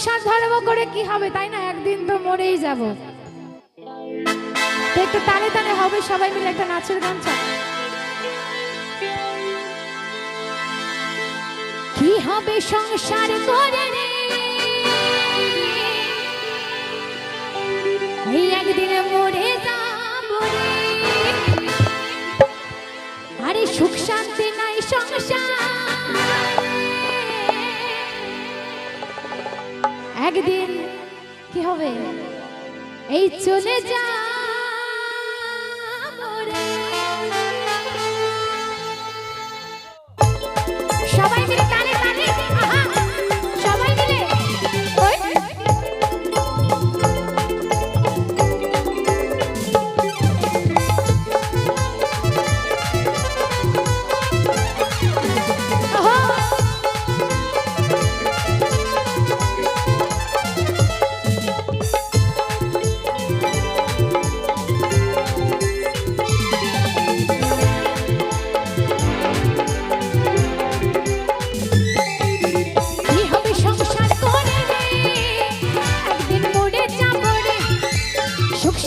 সংসার ধর্ম করে কি হবে? তাই না? একদিন তো মরেই যাব। একটু তালে তালে হবে, সবাই মিলে একটা নাচের গান চাই। কি হবে সংসার করে এই একদিন মরে যাব আরে সুখ শান্তি নাই সংসার একদিন কি হবে? এই চলে যা।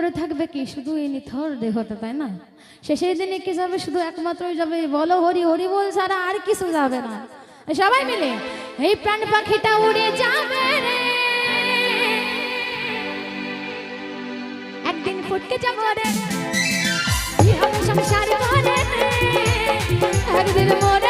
পড়ে থাকবে কি? শুধু এই নিথর দেহটা, তাই না? শেষের দিনে কি যাবে? শুধু একমাত্রই যাবে। বলো হরি হরি বল ছাড়া আর কিছু যাবে না। সবাই মিলে এই প্রাণ পাখিটা উড়ে যাবে একদিন ফুটকে যাব রে। সংসার করে একদিন মরে